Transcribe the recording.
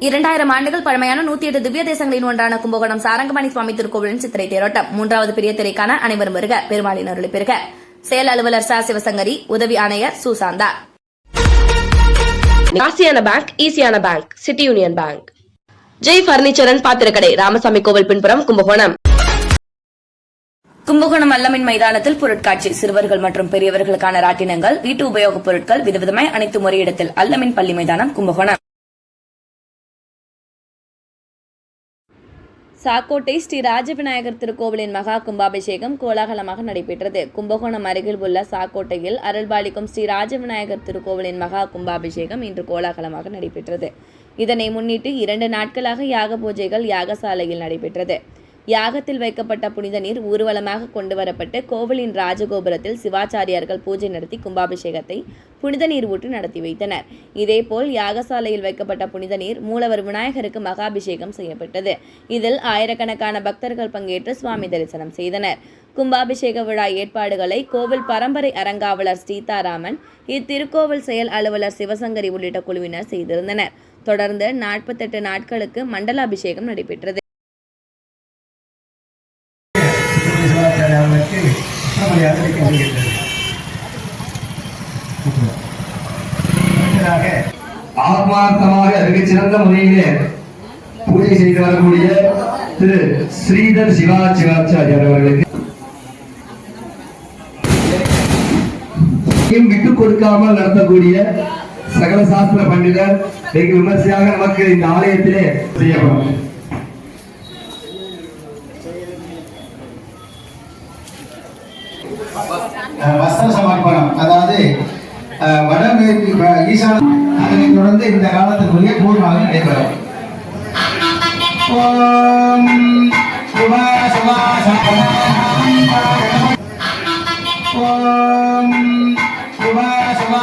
இரண்டாயிரம் ஆண்டுகள் பழமையான நூத்தி எட்டு திவ்ய தேசங்களின் ஒன்றான கும்பகோணம் சாரங்கமணி சுவாமி திருக்கோவிலின் சித்திரை தேரோட்டம். மூன்றாவது பெரிய திரைக்கான அனைவரும் வருக. பெருமாளின் அருளை பெறுக. செயல் அலுவலர் ச. சிவசங்கரி உதவி ஆணையர் சுசாந்தா ராசியான பேங்க் ஈஸியான bank city union bank Jai furniture and பாத்திரக்கடை Ramasamy கோவில் பின்புறம் கும்பகோணம். கும்பகோணம் அல்லமின் மைதானத்தில் பொருட்காட்சி. சிறுவர்கள் மற்றும் பெரியவர்களுக்கான ராட்டினங்கள் வீட்டு உபயோகப் பொருட்கள் விதவிதமாய் அனைத்து முறையிடத்தில் அல்லமின் பள்ளி மைதானம் கும்பகோணம். சாக்கோட்டை ஸ்ரீ ராஜவிநாயகர் திருக்கோவிலின் மகா கும்பாபிஷேகம் கோலாகலமாக நடைபெற்றது. கும்பகோணம் அருகில் உள்ள சாக்கோட்டையில் அருள்பாலிக்கும் ஸ்ரீ ராஜவிநாயகர் திருக்கோவிலின் மகா கும்பாபிஷேகம் இன்று கோலாகலமாக நடைபெற்றது. இதனை முன்னிட்டு இரண்டு நாட்களாக யாக பூஜைகள் யாகசாலையில் நடைபெற்றது. யாகத்தில் வைக்கப்பட்ட புனித நீர் ஊர்வலமாக கொண்டு வரப்பட்டு கோவிலின் ராஜகோபுரத்தில் சிவாச்சாரியார்கள் பூஜை நடத்தி கும்பாபிஷேகத்தை புனித நீர் ஊற்றி நடத்தி வைத்தனர். இதேபோல் யாகசாலையில் வைக்கப்பட்ட புனித நீர் மூலவர் விநாயகருக்கு மகாபிஷேகம் செய்யப்பட்டது. இதில் ஆயிரக்கணக்கான பக்தர்கள் பங்கேற்று சுவாமி தரிசனம் செய்தனர். கும்பாபிஷேக விழா ஏற்பாடுகளை கோவில் பரம்பரை அரங்காவலர் சீதாராமன் இத்திருக்கோவில் செயல் அலுவலர் சிவசங்கரி உள்ளிட்ட குழுவினர் செய்திருந்தனர். தொடர்ந்து நாற்பத்தெட்டு நாட்களுக்கு மண்டலாபிஷேகம் நடைபெற்றது. ஆத்மார்த்தமாக மிகச்சிறந்த முறையிலே பூஜை செய்து வரக்கூடிய திரு ஸ்ரீதர் சிவா சிவாச்சாரியார் அவர்களுக்கு விட்டு விட்டுக் கொடுக்காமல் நடத்தக்கூடிய சகல சாஸ்திர பண்டிதர் வெகு விமர்சையாக நமக்கு இந்த ஆலயத்திலே செய்யப்படும். வடமேற்கு ஈசான அதனைத் தொடர்ந்து இந்த காலத்துக்குரிய பூர்வாக நடைபெறும். ஓம் சுபா ஓம் சுபா சுபா